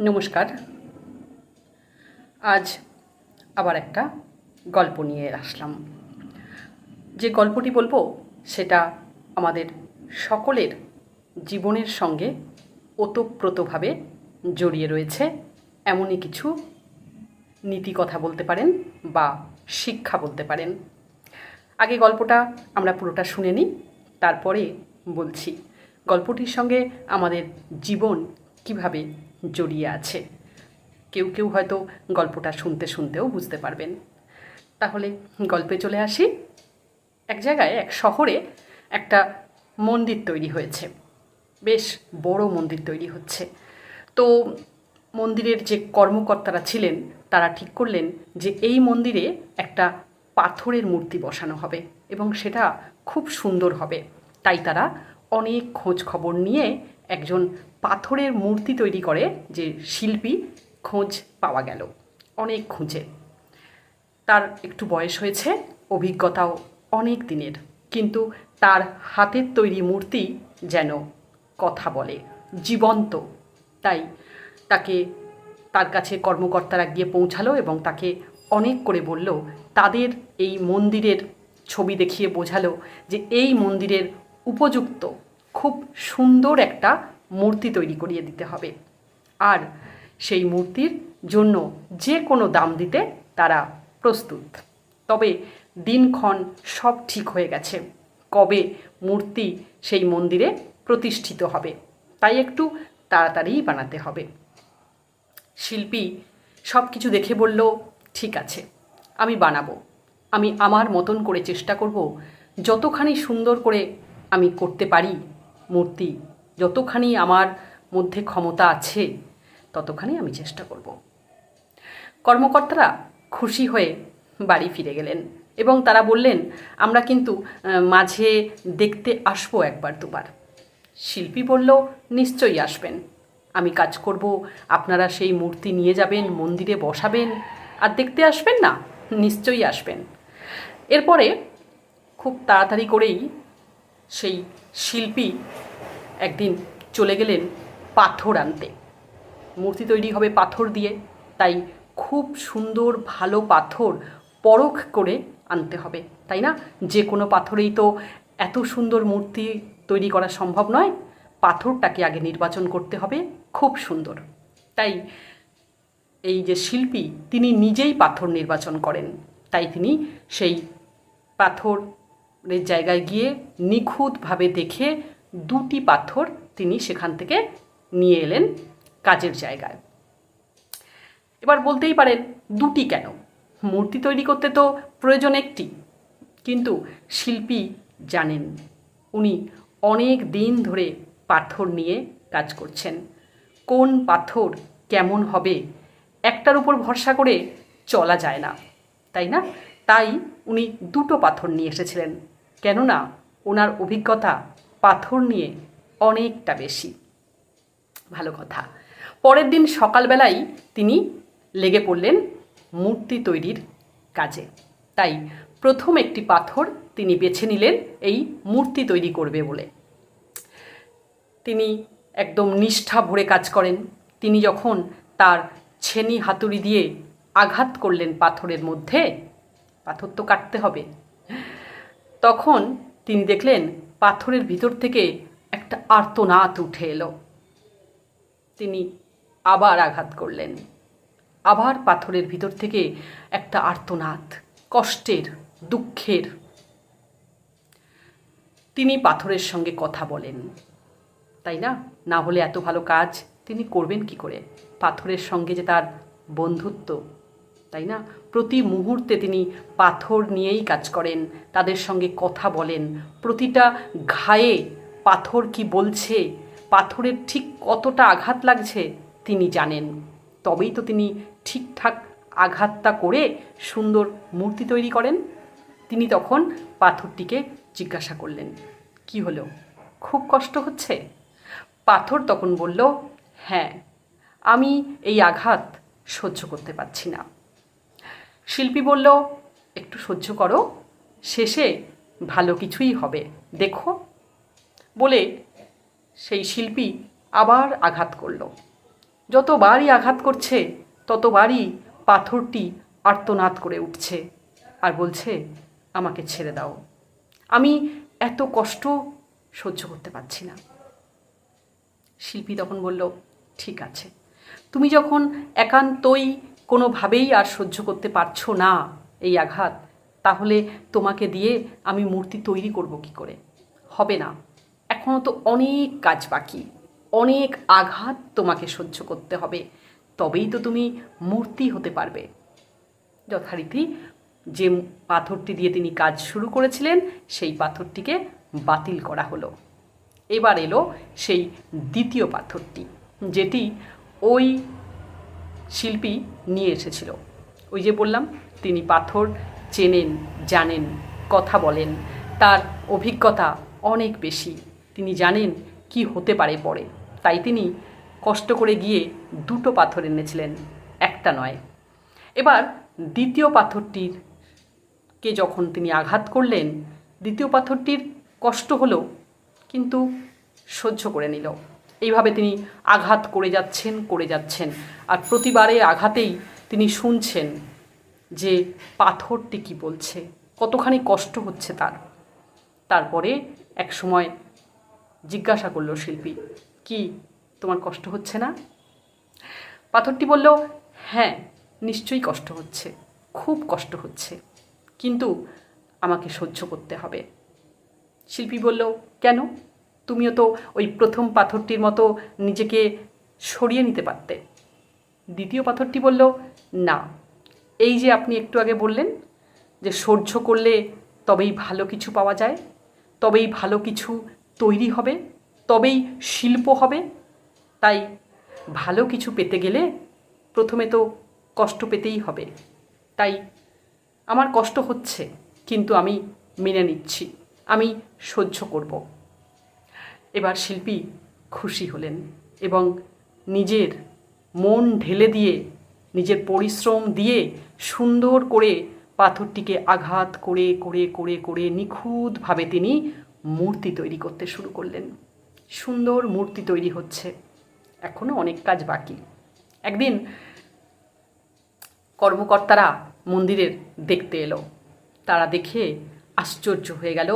নমস্কার। আজ আবার একটা গল্প নিয়ে আসলাম। যে গল্পটি বলব, সেটা আমাদের সকলের জীবনের সঙ্গে ওতপ্রোতভাবে জড়িয়ে রয়েছে। এমনই কিছু নীতি কথা বলতে পারেন বা শিক্ষা বলতে পারেন। আগে গল্পটা আমরা পুরোটা শুনে নিই, তারপরে বলছি গল্পটির সঙ্গে আমাদের জীবন কীভাবে জড়িয়ে আছে। কেউ কেউ হয়তো গল্পটা শুনতে শুনতেও বুঝতে পারবেন। তাহলে গল্পে চলে আসি। এক জায়গায়, এক শহরে একটা মন্দির তৈরি হয়েছে। বেশ বড় মন্দির তৈরি হচ্ছে। তো মন্দিরের যে কর্মকর্তারা ছিলেন, তারা ঠিক করলেন যে এই মন্দিরে একটা পাথরের মূর্তি বসানো হবে এবং সেটা খুব সুন্দর হবে। তাই তারা অনেক খোঁজ খবর নিয়ে একজন পাথরের মূর্তি তৈরি করে যে শিল্পী খোঁজ পাওয়া গেল, অনেক খুঁজে। তার একটু বয়স হয়েছে, অভিজ্ঞতাও অনেক দিনের, কিন্তু তার হাতের তৈরি মূর্তি যেন কথা বলে, জীবন্ত। তাই তাকে, তার কাছে কর্মকর্তারা গিয়ে পৌঁছালো এবং তাকে অনেক করে বলল, তাদের এই মন্দিরের ছবি দেখিয়ে বোঝালো যে এই মন্দিরের উপযুক্ত, খুব সুন্দর একটা মূর্তি তৈরি করিয়ে দিতে হবে। আর সেই মূর্তির জন্য যে কোনো দাম দিতে তারা প্রস্তুত। তবে দিনক্ষণ সব ঠিক হয়ে গেছে। কবে মূর্তি সেই মন্দিরে প্রতিষ্ঠিত হবে, তাই একটু তাড়াতাড়িই বানাতে হবে। শিল্পী সব কিছু দেখে বলল, ঠিক আছে, আমি বানাবো। আমি আমার মতন করে চেষ্টা করব। যতখানি সুন্দর করে আমি করতে পারি মূর্তি যতখানি আমার মধ্যে ক্ষমতা আছে, ততখানি আমি চেষ্টা করব। কর্মকর্তারা খুশি হয়ে বাড়ি ফিরে গেলেন এবং তারা বললেন, আমরা কিন্তু মাঝে দেখতে আসব একবার দুবার। শিল্পী বলল, নিশ্চয়ই আসবেন। আমি কাজ করব, আপনারা সেই মূর্তি নিয়ে যাবেন, মন্দিরে বসাবেন, আর দেখতে আসবেন না, নিশ্চয়ই আসবেন। এরপরে খুব তাড়াতাড়ি করেই সেই শিল্পী একদিন চলে গেলেন পাথর আনতে। মূর্তি তৈরি হবে পাথর দিয়ে, তাই খুব সুন্দর ভালো পাথর পরখ করে আনতে হবে, তাই না? যে কোনো পাথরেই তো এত সুন্দর মূর্তি তৈরি করা সম্ভব নয়। পাথরটাকে আগে নির্বাচন করতে হবে, খুব সুন্দর। তাই এই যে শিল্পী, তিনি নিজেই পাথর নির্বাচন করেন। তাই তিনি সেই পাথরের জায়গায় গিয়ে নিখুঁতভাবে দেখে দুটি পাথর তিনি সেখান থেকে নিয়ে এলেন কাজের জায়গায়। এবার বলতেই পারেন, দুটি কেন? মূর্তি তৈরি করতে তো প্রয়োজন একটি, কিন্তু শিল্পী জানেন, উনি অনেক দিন ধরে পাথর নিয়ে কাজ করছেন। কোন পাথর কেমন হবে একটার উপর ভরসা করে চলা যায় না, তাই না? তাই উনি দুটো পাথর নিয়ে এসেছিলেন। কেননা ওনার অভিজ্ঞতা পাথর নিয়ে অনেকটা বেশি। ভালো কথা। পরের দিন সকালবেলাই তিনি লেগে পড়লেন মূর্তি তৈরির কাজে। তাই প্রথম একটি পাথর তিনি বেছে নিলেন এই মূর্তি তৈরি করবে বলে। তিনি একদম নিষ্ঠা ভরে কাজ করেন। তিনি যখন তার ছেনি হাতুড়ি দিয়ে আঘাত করলেন পাথরের মধ্যে, পাথর তো কাটতে হবে, তখন তিনি দেখলেন পাথরের ভিতর থেকে একটা আর্তনাদ উঠে এলো। তিনি আবার আঘাত করলেন। আবার পাথরের ভিতর থেকে একটা আর্তনাদ, কষ্টের, দুঃখের। তিনি পাথরের সঙ্গে কথা বলেন। তাই না? না হলে এত ভালো কাজ তিনি করবেন কি করে? পাথরের সঙ্গে যে তার বন্ধুত্ব তাই না? প্রতি মুহূর্তে তিনি পাথর নিয়েই কাজ করেন, তাদের সঙ্গে কথা বলেন। প্রতিটা ঘায়ে পাথর কি বলছে, পাথরের ঠিক কতটা আঘাত লাগছে তিনি জানেন। তবেই তো তিনি ঠিকঠাক আঘাতটা করে সুন্দর মূর্তি তৈরি করেন। তিনি তখন পাথরটিকে জিজ্ঞাসা করলেন, কি হলো? খুব কষ্ট হচ্ছে? পাথর তখন বলল হ্যাঁ আমি এই আঘাত সহ্য করতে পারছি না। শিল্পী বলল একটু সহ্য করো, শেষে ভালো কিছুই হবে, দেখো। বলে সেই শিল্পী আবার আঘাত করল। যতবারই আঘাত করছে, ততবারই পাথরটি আর্তনাদ করে উঠছে আর বলছে, আমাকে ছেড়ে দাও। আমি এত কষ্ট সহ্য করতে পারছি না। শিল্পী তখন বলল, ঠিক আছে। তুমি যখন একান্তই কোনোভাবেই আর সহ্য করতে পারছ না এই আঘাত, তাহলে তোমাকে দিয়ে আমি মূর্তি তৈরি করব কি করে? হবে না। এখনও তো অনেক কাজ বাকি, অনেক আঘাত তোমাকে সহ্য করতে হবে, তবেই তো তুমি মূর্তি হতে পারবে। যথারীতি যে পাথরটি দিয়ে তিনি কাজ শুরু করেছিলেন, সেই পাথরটিকে বাতিল করা হলো। এবার এলো সেই দ্বিতীয় পাথরটি, যেটি ওই শিল্পী নিয়ে এসেছিল। ওই যে বললাম, তিনি পাথর চেনেন, জানেন, কথা বলেন। তার অভিজ্ঞতা অনেক বেশি। তিনি জানেন কি হতে পারে পরে। তাই তিনি কষ্ট করে গিয়ে দুটো পাথর এনেছিলেন, একটা নয়। এবার দ্বিতীয় পাথরটির কে যখন তিনি আঘাত করলেন, দ্বিতীয় পাথরটির কষ্ট হলো, কিন্তু সহ্য করে নিল। এইভাবে তিনি আঘাত করে যাচ্ছেন করে যাচ্ছেন। আর প্রতিবারে আঘাতেই তিনি শুনছেন যে পাথরটি কি বলছে, কতখানি কষ্ট হচ্ছে তার। তারপরে এক সময় জিজ্ঞাসা করল শিল্পী, কি তোমার কষ্ট হচ্ছে না? পাথরটি বলল হ্যাঁ নিশ্চয়ই কষ্ট হচ্ছে, খুব কষ্ট হচ্ছে, কিন্তু আমাকে সহ্য করতে হবে। শিল্পী বলল, কেন? তুমিও তো ওই প্রথম পাথরটির মতো নিজেকে সরিয়ে নিতে পারতে। দ্বিতীয় পাথরটি বলল, না, এই যে আপনি একটু আগে বললেন যে সহ্য করলে তবেই ভালো কিছু পাওয়া যায়, তবেই ভালো কিছু তৈরি হবে, তবেই শিল্প হবে, তাই ভালো কিছু পেতে গেলে প্রথমে তো কষ্ট পেতেই হবে। তাই আমার কষ্ট হচ্ছে, কিন্তু আমি মেনে নিচ্ছি, আমি সহ্য করব। এবার শিল্পী খুশি হলেন এবং নিজের মন ঢেলে দিয়ে, নিজের পরিশ্রম দিয়ে সুন্দর করে পাথরটিকে আঘাত করে করে করে করে নিখুঁতভাবে তিনি মূর্তি তৈরি করতে শুরু করলেন। সুন্দর মূর্তি তৈরি হচ্ছে। এখনও অনেক কাজ বাকি। একদিন কর্মকর্তারা মন্দিরের দেখতে এলো। তারা দেখে আশ্চর্য হয়ে গেল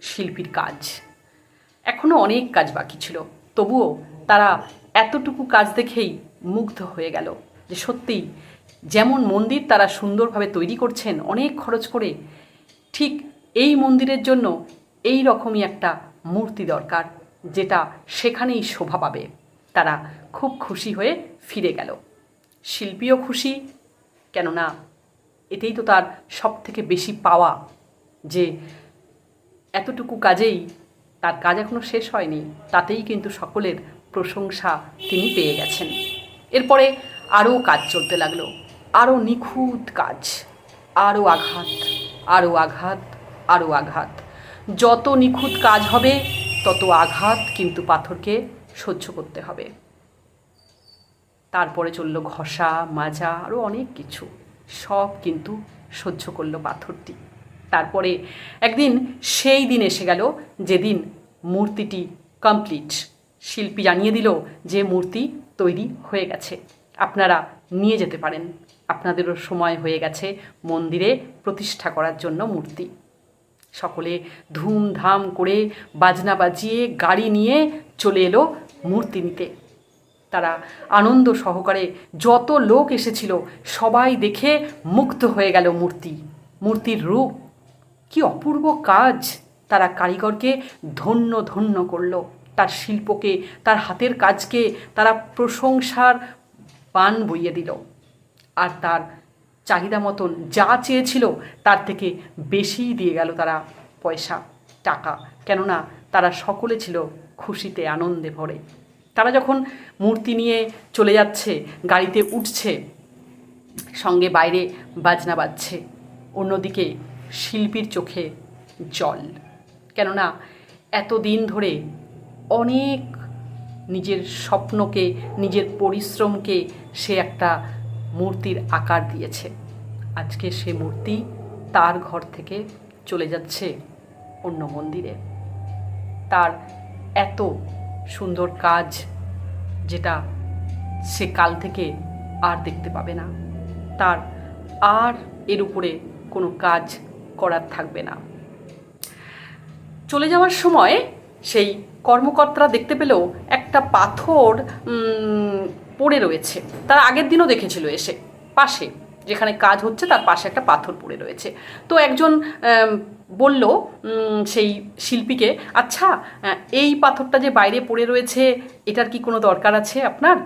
শিল্পীর কাজ। এখনও অনেক কাজ বাকি ছিল। তবুও তারা এতটুকু কাজ দেখেই মুগ্ধ হয়ে গেল যে সত্যিই যেমন মন্দির তারা সুন্দরভাবে তৈরি করছেন, অনেক খরচ করে, ঠিক এই মন্দিরের জন্য এই রকমই একটা মূর্তি দরকার, যেটা সেখানেই শোভা পাবে। তারা খুব খুশি হয়ে ফিরে গেল। শিল্পীও খুশি, কেননা এতেই তো তার সব থেকে বেশি পাওয়া যে এতটুকু কাজেই তার কাজ এখনও শেষ হয়নি, তাতেই কিন্তু সকলের প্রশংসা তিনি পেয়ে গেছেন। এরপরে আরও কাজ চলতে লাগল, আরও নিখুঁত কাজ, আরও আঘাত আরও আঘাত আরও আঘাত। যত নিখুঁত কাজ হবে, তত আঘাত কিন্তু পাথরকে সহ্য করতে হবে। তারপরে চলল ঘষা, মাজা, আরও অনেক কিছু। সব কিন্তু সহ্য করল পাথরটি। তারপরে একদিন সেই দিন এসে গেল যেদিন মূর্তিটি কমপ্লিট শিল্পী জানিয়ে দিল যে মূর্তি তৈরি হয়ে গেছে। আপনারা নিয়ে যেতে পারেন। আপনাদেরও সময় হয়ে গেছে মন্দিরে প্রতিষ্ঠা করার জন্য মূর্তি। সকলে ধুমধাম করে বাজনা বাজিয়ে গাড়ি নিয়ে চলে এলো মূর্তি নিতে। তারা আনন্দ সহকারে যত লোক এসেছিল সবাই দেখে মুগ্ধ হয়ে গেল মূর্তি। মূর্তির রূপ, কি অপূর্ব কাজ! তারা কারিগরকে ধন্য ধন্য করল। তার শিল্পকে, তার হাতের কাজকে তারা প্রশংসার পান বইয়ে দিল। আর তার চাহিদা মতন যা চেয়েছিল তার থেকে বেশিই দিয়ে গেল তারা পয়সা, টাকা। কেননা তারা সকলে ছিল খুশিতে, আনন্দে ভরে। তারা যখন মূর্তি নিয়ে চলে যাচ্ছে, গাড়িতে উঠছে, সঙ্গে বাইরে বাজনা বাজছে, অন্যদিকে শিল্পীর চোখে জল। কেননা এতদিন ধরে অনেক নিজের স্বপ্নকে, নিজের পরিশ্রমকে সে একটা মূর্তির আকার দিয়েছে। আজকে সে মূর্তি তার ঘর থেকে চলে যাচ্ছে অন্য মন্দিরে। তার এত সুন্দর কাজ যেটা সে কাল থেকে আর দেখতে পাবে না। তার আর এর উপরে কোনো কাজ করার থাকবে না। চলে যাওয়ার সময় সেই কর্মকর্তারা দেখতে পেলেও একটা পাথর পড়ে রয়েছে। তার আগের দিনও দেখেছিল এসে, পাশে। যেখানে কাজ হচ্ছে, তার পাশে একটা পাথর পড়ে রয়েছে। তো একজন বলল সেই শিল্পীকে আচ্ছা এই পাথরটা যে বাইরে পড়ে রয়েছে, এটার কি কোনো দরকার আছে আপনার?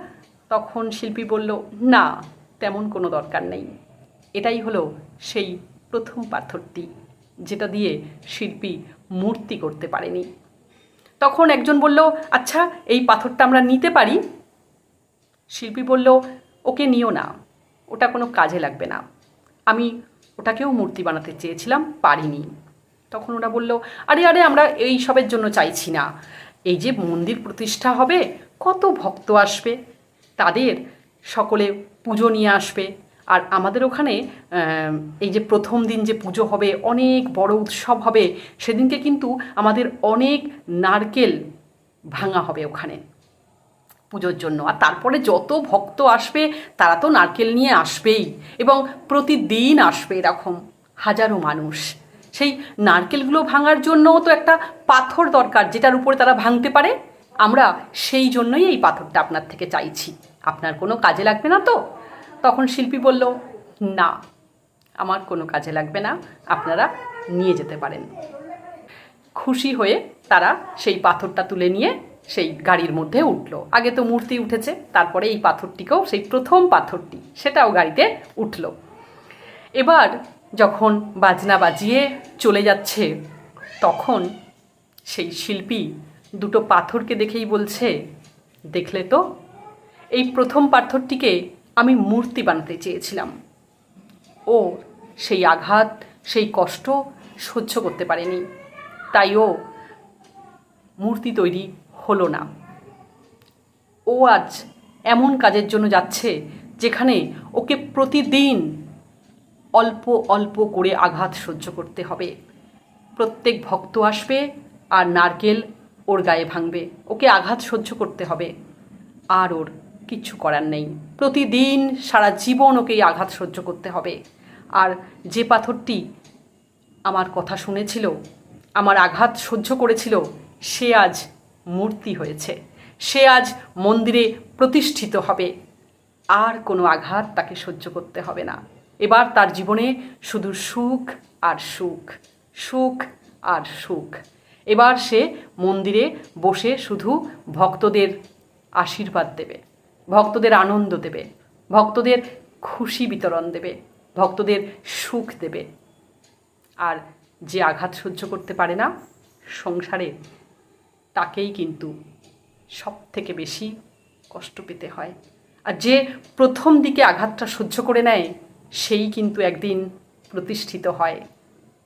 তখন শিল্পী বলল, না, তেমন কোনো দরকার নেই। এটাই হলো সেই প্রথম পাথরটি, যেটা দিয়ে শিল্পী মূর্তি করতে পারেনি। তখন একজন বলল আচ্ছা এই পাথরটা আমরা নিতে পারি? শিল্পী বলল, ওকে নিও না, ওটা কোনো কাজে লাগবে না। আমি ওটাকেও মূর্তি বানাতে চেয়েছিলাম, পারিনি। তখন ওরা বলল, আরে আরে, আমরা এই সবের জন্য চাইছি না। এই যে মন্দির প্রতিষ্ঠা হবে, কত ভক্ত আসবে। তাদের সকলে পুজো নিয়ে আসবে। আর আমাদের ওখানে এই যে প্রথম দিন যে পুজো হবে, অনেক বড় উৎসব হবে, সেদিনকে কিন্তু আমাদের অনেক নারকেল ভাঙা হবে ওখানে পুজোর জন্য। আর তারপরে যত ভক্ত আসবে, তারা তো নারকেল নিয়ে আসবেই এবং প্রতিদিন আসবে এরকম হাজারো মানুষ। সেই নারকেলগুলো ভাঙার জন্যও তো একটা পাথর দরকার, যেটার উপরে তারা ভাঙতে পারে। আমরা সেই জন্যই এই পাথরটা আপনার থেকে চাইছি। আপনার কোনো কাজে লাগবে না তো? তখন শিল্পী বলল, না, আমার কোনো কাজে লাগবে না, আপনারা নিয়ে যেতে পারেন। খুশি হয়ে তারা সেই পাথরটা তুলে নিয়ে সেই গাড়ির মধ্যে উঠল। আগে তো মূর্তি উঠেছে, তারপরে এই পাথরটিকেও, সেই প্রথম পাথরটি, সেটাও গাড়িতে উঠল। এবার যখন বাজনা বাজিয়ে চলে যাচ্ছে, তখন সেই শিল্পী দুটো পাথরকে দেখেই বলছে, দেখলে তো, এই প্রথম পাথরটিকে আমি মূর্তি বানাতে চেয়েছিলাম। ও সেই আঘাত, সেই কষ্ট সহ্য করতে পারেনি। তাই ও মূর্তি তৈরি হলো না। ও আজ এমন কাজের জন্য যাচ্ছে যেখানে ওকে প্রতিদিন অল্প অল্প করে আঘাত সহ্য করতে হবে। প্রত্যেক ভক্ত আসবে আর নারকেল ওর গায়ে ভাঙবে। ওকে আঘাত সহ্য করতে হবে। আর ওর কিচ্ছু করার নেই। প্রতিদিন সারা জীবন ওকে আঘাত সহ্য করতে হবে। আর যে পাথরটি আমার কথা শুনেছিল, আমার আঘাত সহ্য করেছিল, সে আজ মূর্তি হয়েছে। সে আজ মন্দিরে প্রতিষ্ঠিত হবে। আর কোনো আঘাত তাকে সহ্য করতে হবে না। এবার তার জীবনে শুধু সুখ আর সুখ সুখ আর সুখ। এবার সে মন্দিরে বসে শুধু ভক্তদের আশীর্বাদ দেবে। ভক্তদের আনন্দ দেবে, ভক্তদের খুশি বিতরণ দেবে, ভক্তদের সুখ দেবে। আর যে আঘাত সহ্য করতে পারে না, সংসারে তাকেই কিন্তু সব থেকে বেশি কষ্ট পেতে হয়। আর যে প্রথম দিকে আঘাতটা সহ্য করে নেয়, সেই কিন্তু একদিন প্রতিষ্ঠিত হয়।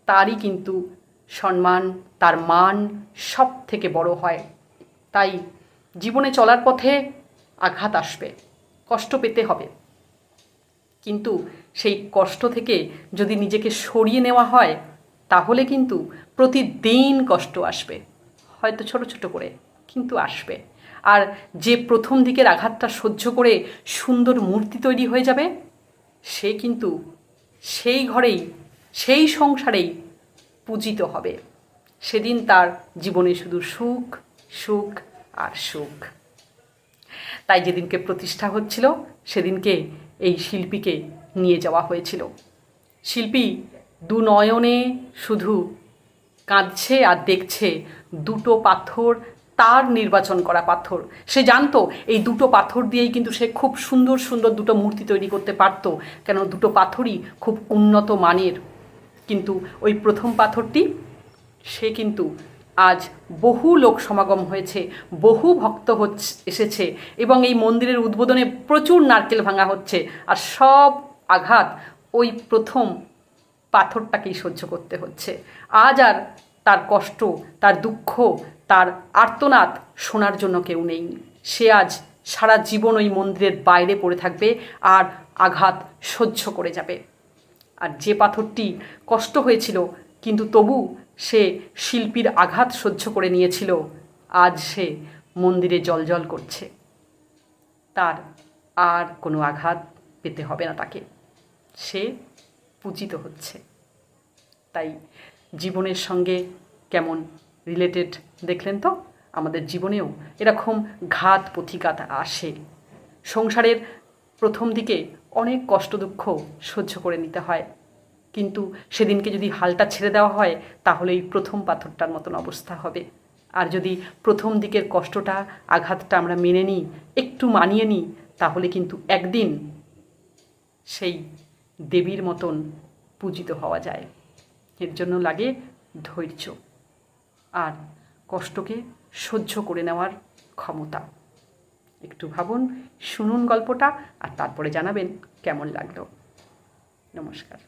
তারই কিন্তু সম্মান, তার মান সব থেকে বড় হয়। তাই জীবনে চলার পথে আঘাত আসবে, কষ্ট পেতে হবে। কিন্তু সেই কষ্ট থেকে যদি নিজেকে সরিয়ে নেওয়া হয়, তাহলে কিন্তু প্রতিদিন কষ্ট আসবে। হয়তো ছোট ছোট করে, কিন্তু আসবে। আর যে প্রথম দিকের আঘাতটা সহ্য করে সুন্দর মূর্তি তৈরি হয়ে যাবে, সে কিন্তু সেই ঘরেই, সেই সংসারেই পূজিত হবে। সেদিন তার জীবনে শুধু সুখ সুখ আর সুখ। তাই যেদিনকে প্রতিষ্ঠা হচ্ছিল, সেদিনকে এই শিল্পীকে নিয়ে যাওয়া হয়েছিল। শিল্পী দু নয়নে শুধু কাঁদছে আর দেখছে দুটো পাথর, তার নির্বাচন করা পাথর। সে জানতো এই দুটো পাথর দিয়েই কিন্তু সে খুব সুন্দর সুন্দর দুটো মূর্তি তৈরি করতে পারতো, কেন দুটো পাথরই খুব উন্নত মানের। কিন্তু ওই প্রথম পাথরটি সে কিন্তু আজ বহু লোক সমাগম হয়েছে, বহু ভক্ত হচ্ছে, এসেছে এবং এই মন্দিরের উদ্বোধনে প্রচুর নারকেল ভাঙা হচ্ছে আর সব আঘাত ওই প্রথম পাথরটাকেই সহ্য করতে হচ্ছে। আজ আর তার কষ্ট, তার দুঃখ, তার আর্তনাদ শোনার জন্য কেউ নেই। সে আজ সারা জীবন ওই মন্দিরের বাইরে পড়ে থাকবে আর আঘাত সহ্য করে যাবে। আর যে পাথরটি কষ্ট হয়েছিল কিন্তু তবু সে শিল্পীর আঘাত সহ্য করে নিয়েছিল। আজ সে মন্দিরে জলজল করছে। তার আর কোনো আঘাত পেতে হবে না তাকে। সে পূজিত হচ্ছে। তাই জীবনের সঙ্গে কেমন রিলেটেড দেখলেন তো? আমাদের জীবনেও এরকম ঘাত প্রতিঘাত আসে। সংসারের প্রথম দিকে অনেক কষ্ট দুঃখ সহ্য করে নিতে হয়। কিন্তু সেদিনকে যদি হালটা ছেড়ে দেওয়া হয়, তাহলে এই প্রথম পাথরটার মতন অবস্থা হবে। আর যদি প্রথম দিকের কষ্টটা, আঘাতটা আমরা মেনে নিই, একটু মানিয়ে নিই, তাহলে কিন্তু একদিন সেই দেবীর মতন পূজিত হওয়া যায়। এর জন্য লাগে ধৈর্য আর কষ্টকে সহ্য করে নেওয়ার ক্ষমতা। একটু ভাবুন, শুনুন গল্পটা আর তারপরে জানাবেন কেমন লাগল। নমস্কার।